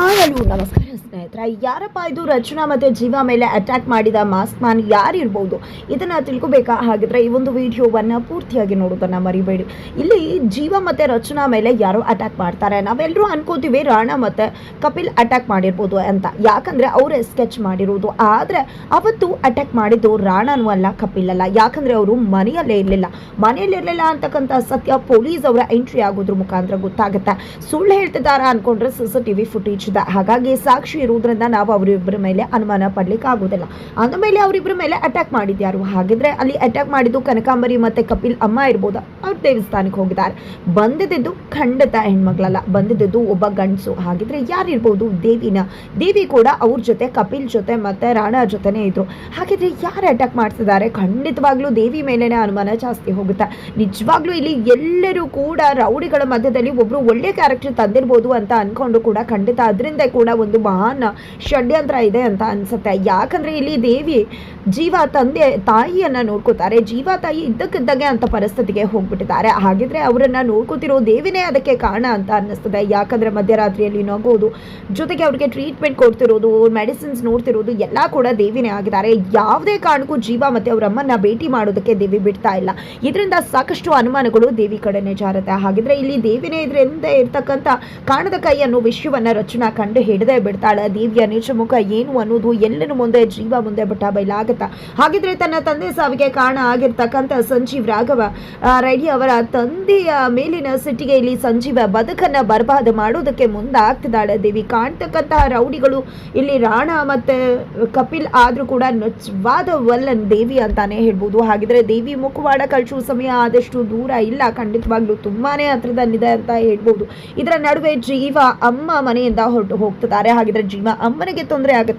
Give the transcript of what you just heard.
ಹಾಯಲು ನಮಸ್ಕಾರ ಸ್ನೇಹಿತರೆ, ಯಾರಪ್ಪ ಇದು? ರಚನಾ ಮತ್ತೆ ಜೀವ ಮೇಲೆ ಅಟ್ಯಾಕ್ ಮಾಡಿದ ಮಾಸ್ಕ್ ಮ್ಯಾನ್ ಯಾರಿರ್ಬೋದು? ಇದನ್ನು ತಿಳ್ಕೊಬೇಕಾ? ಹಾಗಿದ್ರೆ ಈ ಒಂದು ವಿಡಿಯೋವನ್ನು ಪೂರ್ತಿಯಾಗಿ ನೋಡೋದನ್ನು ಮರಿಬೇಡಿ. ಇಲ್ಲಿ ಜೀವ ಮತ್ತೆ ರಚನಾ ಮೇಲೆ ಯಾರೋ ಅಟ್ಯಾಕ್ ಮಾಡ್ತಾರೆ. ನಾವೆಲ್ಲರೂ ಅನ್ಕೋತೀವಿ ರಾಣಾ ಮತ್ತು ಕಪಿಲ್ ಅಟ್ಯಾಕ್ ಮಾಡಿರ್ಬೋದು ಅಂತ. ಯಾಕಂದರೆ ಅವರೇ ಸ್ಕೆಚ್ ಮಾಡಿರೋದು. ಆದರೆ ಅವತ್ತು ಅಟ್ಯಾಕ್ ಮಾಡಿದ್ದು ರಾಣಾನು ಅಲ್ಲ, ಕಪಿಲ್ ಅಲ್ಲ. ಯಾಕಂದರೆ ಅವರು ಮನೆಯಲ್ಲೇ ಇರಲಿಲ್ಲ. ಮನೆಯಲ್ಲಿ ಇರಲಿಲ್ಲ ಅಂತಕ್ಕಂಥ ಸತ್ಯ ಪೊಲೀಸ್ ಅವರ ಎಂಟ್ರಿ ಆಗೋದ್ರ ಮುಖಾಂತರ ಗೊತ್ತಾಗುತ್ತೆ. ಸುಳ್ಳು ಹೇಳ್ತಿದ್ದಾರಾ ಅಂದ್ಕೊಂಡ್ರೆ ಸಿ ಸಿ ಟಿವಿ ಫುಟೇಜ್ ಇದೆ ಹಾಗಾಗಿ ಸಾಕ್ಷಿ ಇರುವುದರಿಂದ ನಾವು ಅವರಿಬ್ಬರ ಮೇಲೆ ಅನುಮಾನ ಪಡ್ಲಿಕ್ಕೆ ಆಗೋದಿಲ್ಲ ಅಂದಮೇಲೆ ಅವರಿಬ್ಬರ ಮೇಲೆ ಅಟ್ಯಾಕ್ ಮಾಡಿದ್ಯಾರು. ಹಾಗಿದ್ರೆ ಅಲ್ಲಿ ಅಟ್ಯಾಕ್ ಮಾಡಿದ್ದು ಕನಕಾಂಬರಿ ಮತ್ತೆ ಕಪಿಲ್ ಅಮ್ಮ ಇರ್ಬೋದು? ಅವ್ರು ದೇವಸ್ಥಾನಕ್ಕೆ ಹೋಗಿದ್ದಾರೆ. ಬಂದಿದ್ದು ಖಂಡಿತ ಹೆಣ್ಮಗಳಲ್ಲ ಬಂದಿದ್ದು ಒಬ್ಬ ಗಂಡಸು. ಹಾಗಿದ್ರೆ ಯಾರಿರ್ಬೋದು? ದೇವಿನ. ದೇವಿ ಕೂಡ ಅವ್ರ ಜೊತೆ, ಕಪಿಲ್ ಜೊತೆ ಮತ್ತೆ ರಾಣಾ ಜೊತೆನೇ ಇದ್ರು. ಹಾಗಿದ್ರೆ ಯಾರು ಅಟ್ಯಾಕ್ ಮಾಡ್ತಿದ್ದಾರೆ? ಖಂಡಿತವಾಗ್ಲೂ ದೇವಿ ಮೇಲೇನೆ ಅನುಮಾನ ಜಾಸ್ತಿ ಹೋಗುತ್ತೆ. ನಿಜವಾಗ್ಲೂ ಇಲ್ಲಿ ಎಲ್ಲರೂ ಕೂಡ ರೌಡಿಗಳ ಮಧ್ಯದಲ್ಲಿ ಒಬ್ರು ಒಳ್ಳೆ ಕ್ಯಾರೆಕ್ಟರ್ ತಂದಿರ್ಬೋದು ಅಂತ ಅನ್ಕೊಂಡು ಕೂಡ ಖಂಡಿತ ಅದರಿಂದ ಕೂಡ ಒಂದು ಮಹಾನ್ ಷಡ್ಯಂತ್ರ ಇದೆ ಅಂತ ಅನ್ಸುತ್ತೆ. ಯಾಕಂದ್ರೆ ಇಲ್ಲಿ ದೇವಿ ಜೀವ ತಂದೆ ತಾಯಿಯನ್ನ ನೋಡ್ಕೋತಾರೆ. ಜೀವ ತಾಯಿ ಇದ್ದಕ್ಕಿದ್ದಾಗೆ ಅಂತ ಪರಿಸ್ಥಿತಿಗೆ ಹೋಗ್ಬಿಟ್ಟಿದ್ದಾರೆ ಹಾಗಿದ್ರೆ ಅವರನ್ನ ನೋಡ್ಕೋತಿರೋ ದೇವಿನೇ ಅದಕ್ಕೆ ಕಾರಣ ಅಂತ ಅನ್ನಿಸ್ತದೆ. ಯಾಕಂದ್ರೆ ಮಧ್ಯರಾತ್ರಿಯಲ್ಲಿ ನಗೋದು ಜೊತೆಗೆ ಅವ್ರಿಗೆ ಟ್ರೀಟ್ಮೆಂಟ್ ಕೊಡ್ತಿರೋದು ಮೆಡಿಸಿನ್ಸ್ ನೋಡ್ತಿರೋದು ಎಲ್ಲ ಕೂಡ ದೇವಿನೇ ಆಗಿದ್ದಾರೆ. ಯಾವುದೇ ಕಾರಣಕ್ಕೂ ಜೀವ ಮತ್ತೆ ಅವ್ರ ಅಮ್ಮನ್ನ ಭೇಟಿ ಮಾಡೋದಕ್ಕೆ ದೇವಿ ಬಿಡ್ತಾ ಇಲ್ಲ. ಇದರಿಂದ ಸಾಕಷ್ಟು ಅನುಮಾನಗಳು ದೇವಿ ಕಡೆನೆ ಜಾರುತ್ತೆ. ಹಾಗಿದ್ರೆ ಇಲ್ಲಿ ದೇವಿನೇ ಇದರಿಂದ ಇರ್ತಕ್ಕಂಥ ಕಾಣದ ಕೈ ಅನ್ನೋ ವಿಷಯವನ್ನ ರಚನಾ ಕಂಡು ಹಿಡದೆ ಬಿಡ್ತಾಳೆ. ದೇವಿಯ ನಿಜ ಮುಖ ಏನು ಅನ್ನೋದು ಎಲ್ಲರ ಮುಂದೆ, ಜೀವ ಮುಂದೆ ಬಿಟ್ಟ ಬೈಲಾಗತ್ತ ಹಾಗಿದ್ರೆ ತನ್ನ ತಂದೆ ಸಾವಿಗೆ ಕಾರಣ ಆಗಿರ್ತಕ್ಕಂಥ ಸಂಜೀವ್ ರಾಘವ ರೆಡ್ಡಿ ಅವರ ತಂದೆಯ ಮೇಲಿನ ಸಿಟ್ಟಿಗೆ ಇಲ್ಲಿ ಸಂಜೀವ ಬದುಕನ್ನ ಬರ್ಬಾದ ಮಾಡೋದಕ್ಕೆ ಮುಂದಾಗ್ತಿದ್ದಾಳೆ. ದೇವಿ ಕಾಣ್ತಕ್ಕಂತಹ ರೌಡಿಗಳು ಇಲ್ಲಿ ರಾಣಾ ಮತ್ತೆ ಕಪಿಲ್ ಆದ್ರೂ ಕೂಡ ನಿಜವಾದ ವಲ್ಲನ್ ದೇವಿ ಅಂತಾನೆ ಹೇಳ್ಬೋದು. ಹಾಗಿದ್ರೆ ದೇವಿ ಮುಖವಾಡ ಕಳಿಸುವ ಸಮಯ ಆದಷ್ಟು ದೂರ ಇಲ್ಲ. ಖಂಡಿತವಾಗ್ಲೂ ತುಂಬಾನೇ ಹತ್ರದಲ್ಲಿದೆ ಅಂತ ಹೇಳ್ಬೋದು. ಇದರ ನಡುವೆ ಜೀವ ಅಮ್ಮ ಮನೆಯಿಂದ ಹೊರಟು ಹೋಗ್ತಿದ್ದಾರೆ. ಹಾಗಿದ್ರೆ ಜೀವ ಅಮ್ಮನಿಗೆ ತೊಂದರೆ ಆಗುತ್ತಾ?